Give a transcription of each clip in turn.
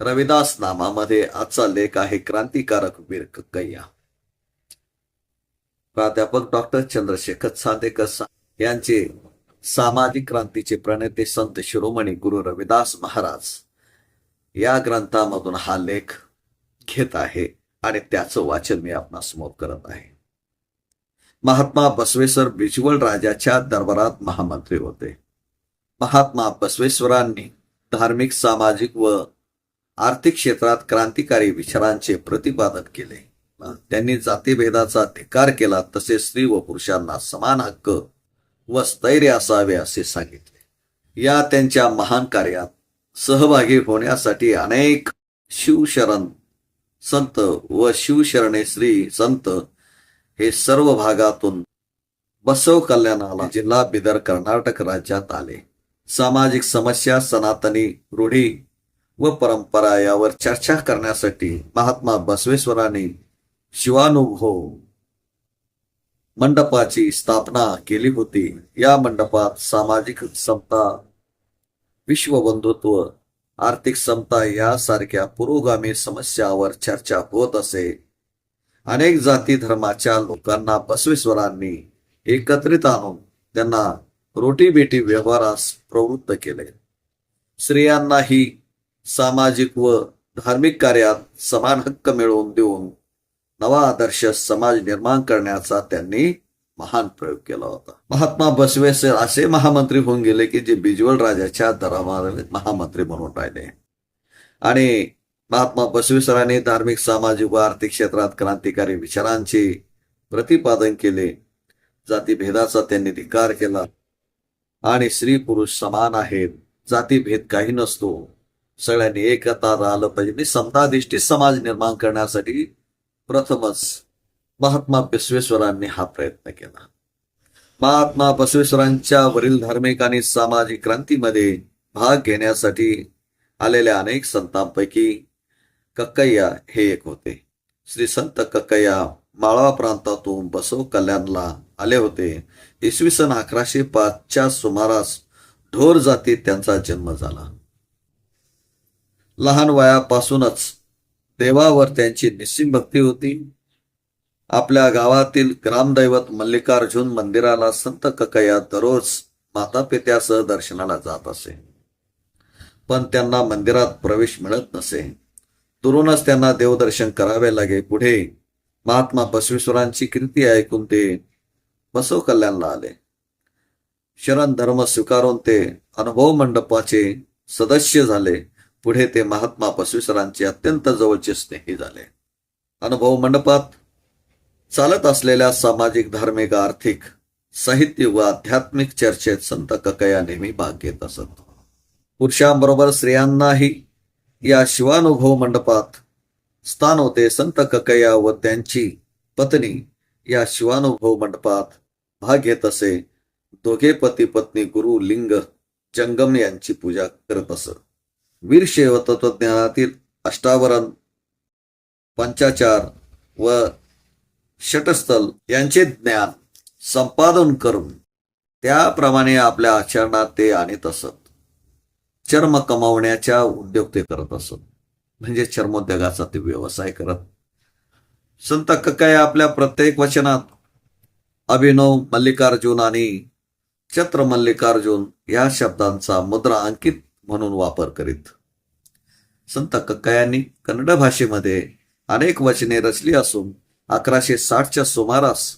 रविदास नामामध्ये आजचा लेख आहे क्रांतिकारक वीर कक्कय्या प्राध्यापक डॉक्टर चंद्रशेखर सादेकर यांचे सामाजिक क्रांतीचे प्रणेते संत शिरोमणी गुरु रविदास महाराज. या ग्रंथामधून हा लेख घेत आहे आणि त्याचं वाचन मी आपणासमोर करत आहे. महात्मा बसवेश्वर बिजवळ राजाच्या दरबारात महामंत्री होते. महात्मा बसवेश्वरांनी धार्मिक सामाजिक व आर्थिक क्षेत्रात क्रांतिकारी विचारांचे प्रतिपादन केले. त्यांनी जातीभेदाचा धिकार केला तसेच स्त्री व पुरुषांना समान हक्क व स्थैर्य असावे असे सांगितले. या त्यांच्या महान कार्यात सहभागी होण्यासाठी अनेक शिवशरण संत व शिवशरणे श्री संत हे सर्व भागातून बसव कल्याणाला जिल्हा बिदर कर्नाटक राज्यात आले. सामाजिक समस्या सनातनी रूढी व परंपरा यावर चर्चा करण्यासाठी महात्मा बसवेश्वरांनी शिवानुभव मंडपाची स्थापना केली होती. या मंडपात सामाजिक समता विश्वबंधुत्व आर्थिक समता यासारख्या पुरोगामी समस्यावर चर्चा होत असे. अनेक जाती धर्माच्या लोकांना बसवेश्वरांनी एकत्रित आणून त्यांना रोटी बेटी व्यवहारास प्रवृत्त केले. स्त्रियांनाही सामाजिक व धार्मिक कार्यात समान हक्क मिळवून देऊन नवा आदर्श समाज निर्माण करण्याचा त्यांनी महान प्रयोग केला होता. महात्मा बसवेसर असे महामंत्री होऊन गेले की जे बिजवल राजाच्या दरबारात महामंत्री म्हणून राहिले. आणि महात्मा बसवेश्वरांनी धार्मिक सामाजिक व आर्थिक क्षेत्रात क्रांतिकारी विचारांचे प्रतिपादन केले. जातीभेदाचा त्यांनी धिकार केला. आणि स्त्री पुरुष समान आहेत. जातीभेद काही नसतो. सगळ्यांनी एकता राहिलं पाहिजे. आणि समताधिष्ठित समाज निर्माण करण्यासाठी प्रथमच महात्मा बसवेश्वरांनी हा प्रयत्न केला. महात्मा बसवेश्वरांच्या वरील धार्मिक आणि सामाजिक क्रांतीमध्ये भाग घेण्यासाठी आलेल्या अनेक संतांपैकी कक्कय्या हे एक होते. श्री संत कक्कय्या माळवा प्रांतातून बसव कल्याणला आले होते. इसवी सन अकराशे पाचच्या सुमारास ढोर जातीत त्यांचा जन्म झाला. लहान वयापासूनच देवावर त्यांची निस्सिम भक्ती होती. आपल्या गावातील ग्रामदैवत मल्लिकार्जुन मंदिराला संत ककया दररोज माता पित्यासह दर्शनाला जात असे. पण त्यांना मंदिरात प्रवेश मिळत नसे. दुरूनच त्यांना देवदर्शन करावे लागे. पुढे महात्मा बसवेश्वरांची कीर्ती ऐकून ते बसव कल्याणला आले. शरण धर्म स्वीकारून ते अनुभव मंडपाचे सदस्य झाले. पुढे ते महात्मा बसवेश्वरांचे अत्यंत जवळचे स्नेही झाले. अनुभव मंडपात चालत असलेल्या सामाजिक धार्मिक आर्थिक साहित्य व आध्यात्मिक चर्चेत संत ककया नेहमी भाग घेत असत. पुरुषांबरोबर स्त्रियांनाही या शिवानुभव मंडपात स्थान होते. संत ककया व त्यांची पत्नी या शिवानुभव मंडपात भाग घेत असे. दोघे पती पत्नी गुरु लिंग जंगम यांची पूजा करत असत. वीरशैव तत्वज्ञानातील अष्टावरण पंचाचार व षटस्थल यांचे ज्ञान संपादन करून त्याप्रमाणे आपल्या आचरणात ते आणत असत. चर्म कमावण्याच्या उद्योग ते करत असत. म्हणजे चर्मोद्योगाचा ते व्यवसाय करत. संत ककाय आपल्या प्रत्येक वचनात अभिनव मल्लिकार्जुन आणि छत्र मल्लिकार्जुन या शब्दांचा मुद्रा अंकित म्हणून वापर करीत. संत कक्कयांनी कन्नड भाषेमध्ये अनेक वचने रचली असून अकराशे साठच्या सुमारास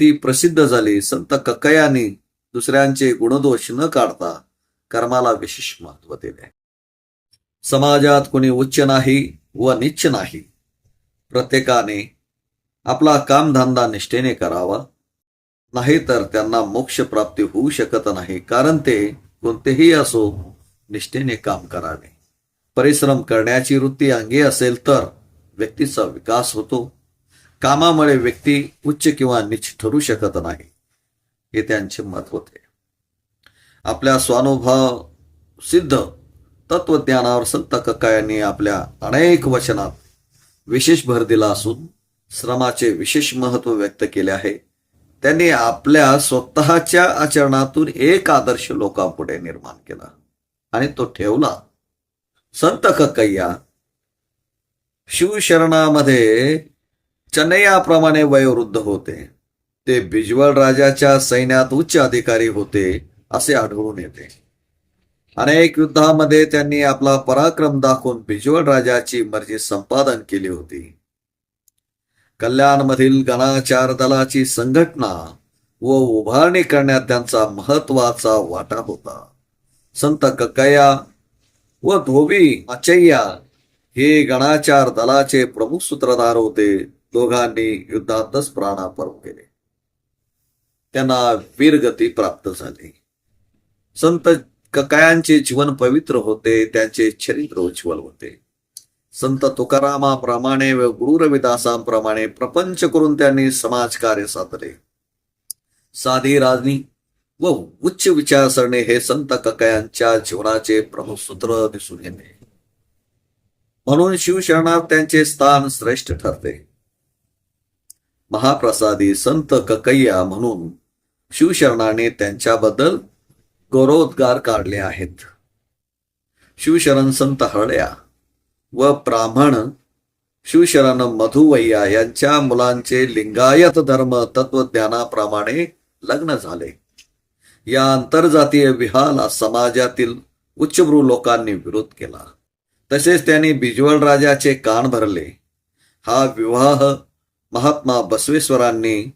ती प्रसिद्ध झाली. संत कक्कयांनी दुसऱ्यांचे गुणदोष न काढता कर्माला विशेष महत्त्व दिले. समाजात कोणी उच्च नाही व निच्च नाही. प्रत्येकाने आपला कामधंदा निष्ठेने करावा. नाहीतर त्यांना मोक्ष प्राप्ती होऊ शकत नाही. कारण ते कोणतेही असो निष्ठेने काम करावे. परिश्रम करण्याची वृत्ती अंगी असेल तर व्यक्तीचा विकास होतो. कामामुळे व्यक्ती उच्च किंवा निच ठरू शकत नाही. हे त्यांचे मत होते. आपल्या स्वानुभव सिद्ध तत्वज्ञानावर संत कक्कायांनी आपल्या अनेक वचनात विशेष भर दिला असून श्रमाचे विशेष महत्त्व व्यक्त केले आहे. त्यांनी आपल्या स्वतःच्या आचरणातून एक आदर्श लोकांपुढे निर्माण केला. आणि तो ठेवला. संत कक्कय्या शिवशरणामध्ये चन्नैयाप्रमाणे वयोवृद्ध होते. ते बिजवळ राजाच्या सैन्यात उच्च अधिकारी होते असे आढळून येते. अनेक युद्धामध्ये त्यांनी आपला पराक्रम दाखवून बिजवळ राजाची मर्जी संपादन केली होती. कल्याणमधील गणाचार दलाची संघटना व उभारणी करण्यात त्यांचा महत्त्वाचा वाटा होता. संत कक्कया व धोबी अचय्या हे गणाचार दलाचे प्रमुख सूत्रधार होते. दोघांनी युद्धातच प्राणापर्व केले. त्यांना वीरगती प्राप्त झाली. संत ककायांचे जीवन पवित्र होते त्यांचे चरित्र उज्ज्वल होते. संत तुकारामाप्रमाणे व गुरु रविदासांप्रमाणे प्रपंच करून त्यांनी समाजकार्य साधले. साधी राजनी व उच्च विचारसरणी हे संत ककायांच्या जीवनाचे प्रमुख सूत्र दिसून येते. म्हणून शिवशरणात त्यांचे स्थान श्रेष्ठ ठरते. महाप्रसादी संत ककय्या म्हणून शिवशरणाने त्यांच्याबद्दल गौरवोद्गार काढले आहेत. शिवशरण संत हरड्या व ब्राह्मण शिवशरण मधुवैया यांच्या मुलांचे लिंगायत धर्म तत्वज्ञानाप्रमाणे लग्न झाले. या आंतरजातीय विहाला समाजातील उच्चभ्रू लोकांनी विरोध केला. तसेच त्यांनी बिजवळ राजाचे कान भरले. हा विवाह महात्मा बसवेश्वरांनी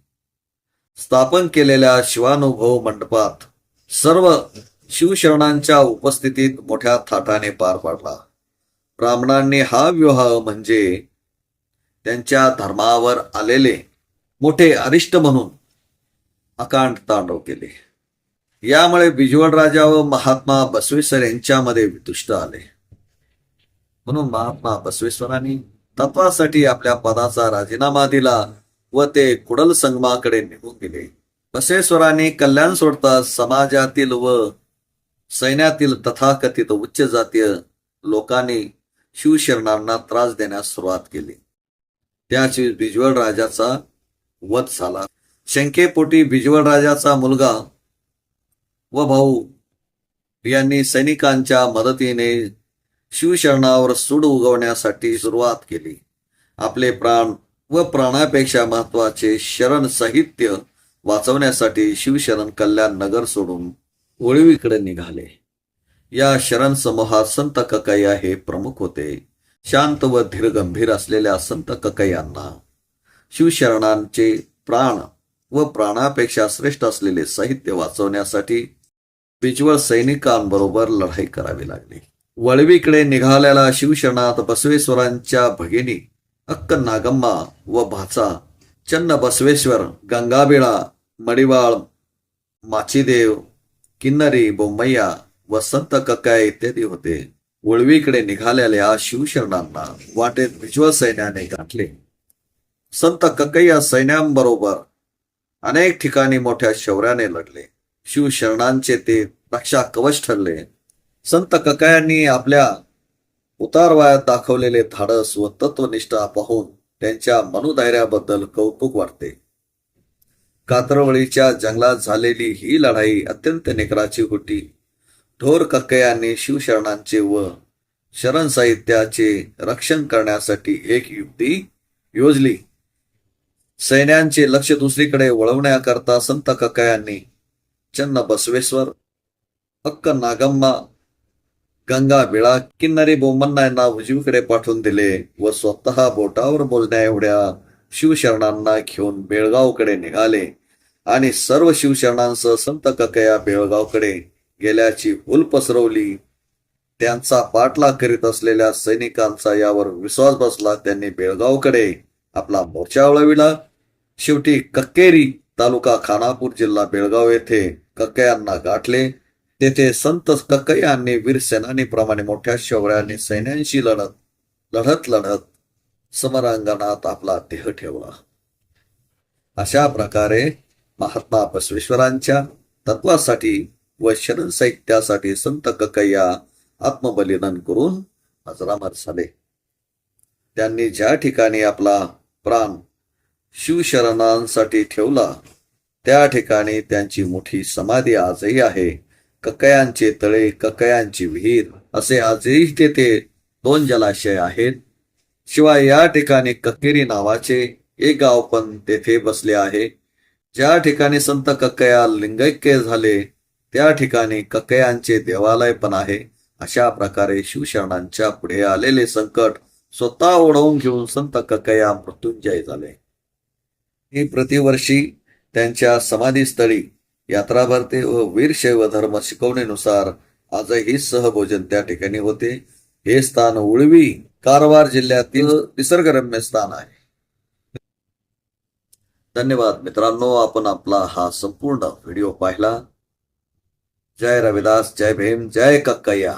स्थापन केलेल्या शिवानुभव मंडपात सर्व शिवशरणांच्या उपस्थितीत मोठ्या थाटाने पार पाडला. ब्राह्मणांनी हा विवाह म्हणजे त्यांच्या धर्मावर आलेले मोठे अरिष्ट म्हणून अकांड तांडव केले. यामुळे बिजवड राजा व महात्मा बसवेश्वर यांच्यामध्ये वितुष्ट आले. म्हणून महात्मा बसवेश्वरांनी तत्वासाठी आपल्या पदाचा राजीनामा दिला व ते कुडल संगमाकडे निघून गेले. बसवेश्वरांनी कल्याण सोडता समाजातील व सैन्यातील तथाकथित उच्च जातीय लोकांनी शिवशरणांना त्रास देण्यास सुरुवात केली. त्याच वेळी बिजवळ राजाचा वध झाला. शंकेपोटी बिजवळ राजाचा मुलगा व भाऊ यांनी सैनिकांच्या मदतीने शिवशरणावर सूड उगवण्यासाठी सुरुवात केली. आपले प्राण व प्राणापेक्षा महत्त्वाचे शरण साहित्य वाचवण्यासाठी शिवशरण कल्याण नगर सोडून उळवीकडे निघाले. या शरण समूहात संत ककय्या हे प्रमुख होते. शांत व धीरगंभीर असलेल्या संत ककय्यांना शिवशरणांचे प्राण व प्राणापेक्षा श्रेष्ठ असलेले साहित्य वाचवण्यासाठी बिजवळ सैनिकांबरोबर लढाई करावी लागली. वळवीकडे निघालेला शिवशरणात बसवेश्वरांच्या भगिनी अक्क नागम्मा व भाचा चन्न बसवेश्वर गंगाबिळा मडिवाळ माचीदेव किन्नरी बोंबैया व संत कक्काय इत्यादी होते. वळवीकडे निघालेल्या शिवशरणांना वाटेत बिजवळ सैन्याने गाठले संत कक्कय्या सैन्यांबरोबर अनेक ठिकाणी मोठ्या शौर्याने लढले. शिवशरणांचे ते रक्षा कवच ठरले. संत ककायांनी आपल्या उतारवायात दाखवलेले धाडस व तत्वनिष्ठा पाहून त्यांच्या मनोधैर्याबद्दल कौतुक वाटते. कात्रवळीच्या जंगलात झालेली ही लढाई अत्यंत निकराची होती. ढोर कक्कयांनी शिवशरणांचे व शरण साहित्याचे रक्षण करण्यासाठी एक युक्ती योजली. सैन्यांचे लक्ष दुसरीकडे वळवण्याकरता संत कक्कयांनी चन्न बसवेश्वर अक्क नागम्मा गंगा बिळा किन्नरी बोमन्ना यांना उजवीकडे पाठवून दिले व स्वतः बोटावर बोलण्या एवढ्या शिवशरणांना घेऊन बेळगावकडे निघाले. आणि सर्व शिवशरणांसह संत ककया बेळगावकडे गेल्याची हुल पसरवली त्यांचा पाठलाग करीत असलेल्या सैनिकांचा यावर विश्वास बसला. त्यांनी बेळगावकडे आपला मोर्चा वळविला. शेवटी कक्केरी तालुका खानापूर जिल्हा बेळगाव येथे कक्कयांना गाठले. तेथे संत कक्कयांनी वीर सेनानीप्रमाणे मोठ्या शौर्याने सैन्यांशी लढत लढत लढत समरांगणात आपला देह ठेवला. अशा प्रकारे महात्मा बसवेश्वरांच्या तत्वासाठी व शरण साहित्यासाठी संत कक्कय्या आत्मबलिदान करून अजरामर झाले. त्यांनी ज्या ठिकाणी आपला प्राण शिवशरणांसाठी ठेवला. त्या ठिकाणी त्यांची मोठी समाधी आजही आहे. ककयांचे तळे ककयांची विहीर असे आजही तेथे दोन जलाशय आहेत. शिवाय या ठिकाणी ककेरी नावाचे एक गाव पण तेथे बसले आहे. ज्या ठिकाणी संत कक्कया लिंगैक्य झाले त्या ठिकाणी कक्कयांचे देवालय पण आहे. अशा प्रकारे शिवशरणांच्या पुढे आलेले संकट स्वतः ओढवून घेऊन संत कक्कया मृत्युंजय झाले. ही प्रतिवर्षी त्यांच्या समाधीस्थळी यात्रा भरते व वीरशैव धर्म शिकवणीनुसार आजही सहभोजन त्या ठिकाणी होते. हे स्थान उळवी कारवार जिल्ह्यातील निसर्गरम्य स्थान आहे. धन्यवाद मित्रांनो आपण आपला हा संपूर्ण व्हिडिओ पाहिला. जय रविदास जय भीम जय कक्कय्या.